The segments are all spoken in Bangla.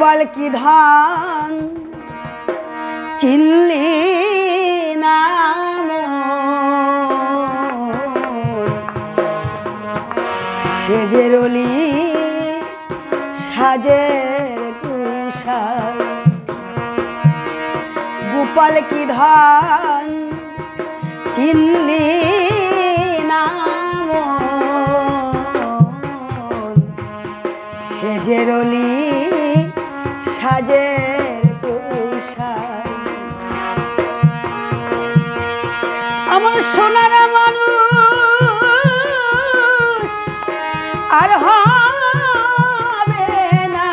গোপাল কি ধান? চিল্লি নাম সেজের অলি সাজের কুষার গোপাল কি ধান? চিল্লি নাম সেজের অলি আমার সোনার মানুষ আর হবে না।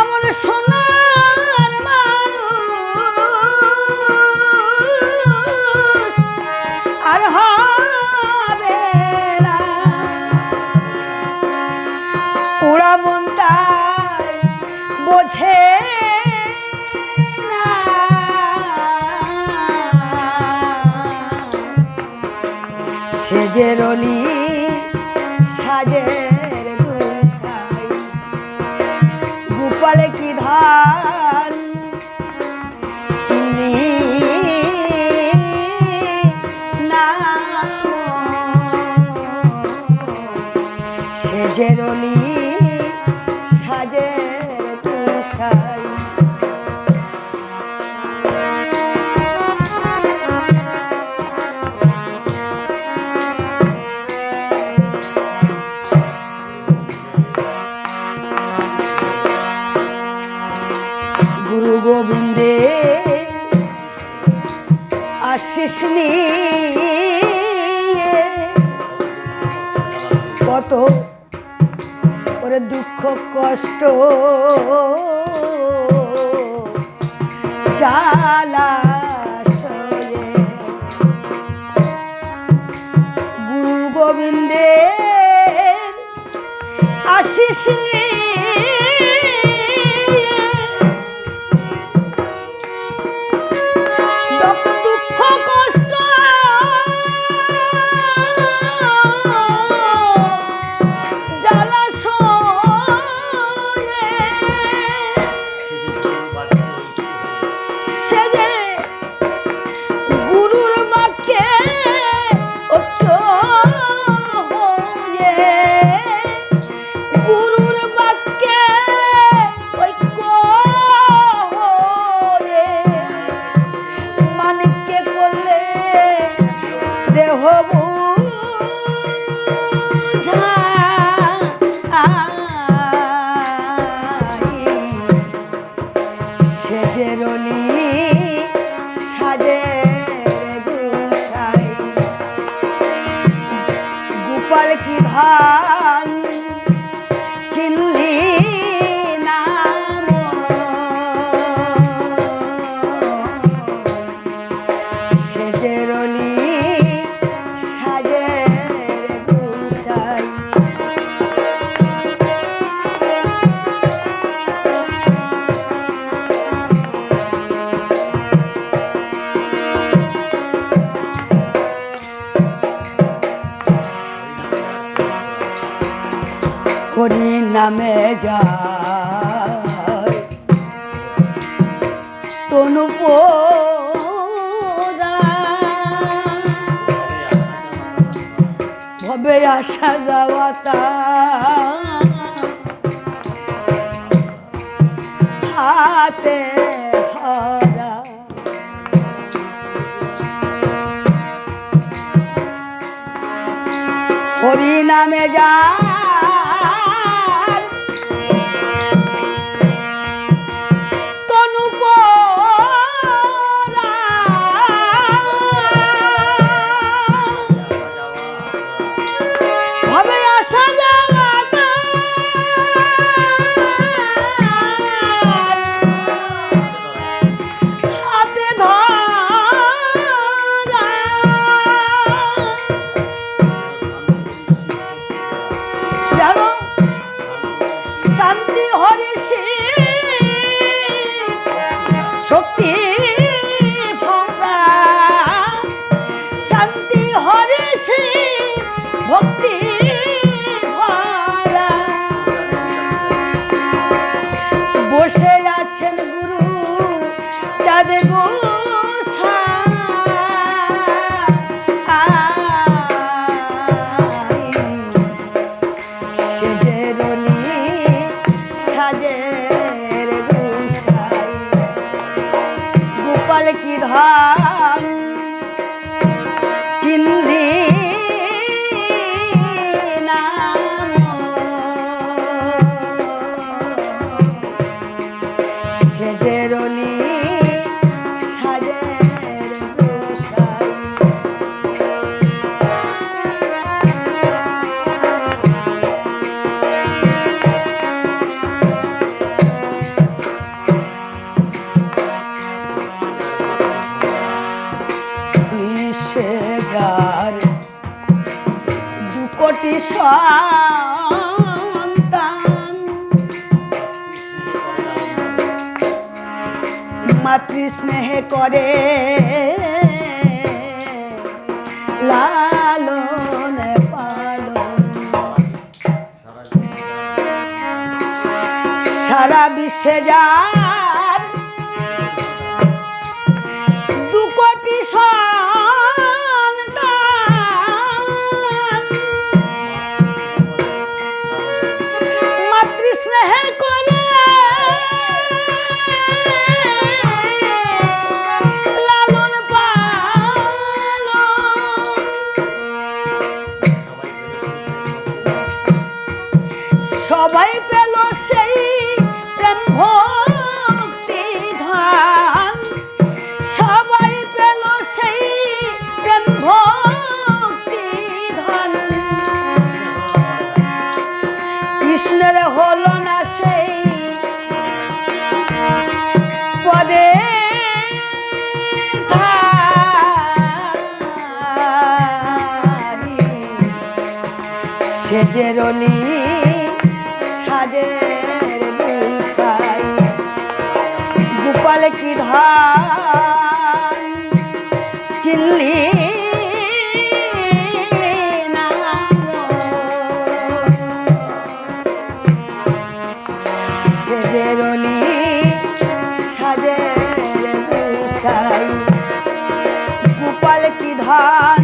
আমার সোনার মানুষ আর হবে সেজের অলি সাজের গোপালে কি ধান নিয়ে কত ওরে দুঃখ কষ্ট সয়ে গুরু গোবিন্দে আশিস নিয়ে নামে যায়। তনু ভবে আসা যাওয়া তা। হাতে ধরা। হরি নামে যা সন্তান মাতৃ স্নেহে করে লালন পালন। সারা বিশ্বে যার মাতৃস্নেহে করে সেজে রলি সাজের গুসাই গোপাল। কি ধান চিল্লি না? সেজে সাজের গুসাই গোপাল। কি ধান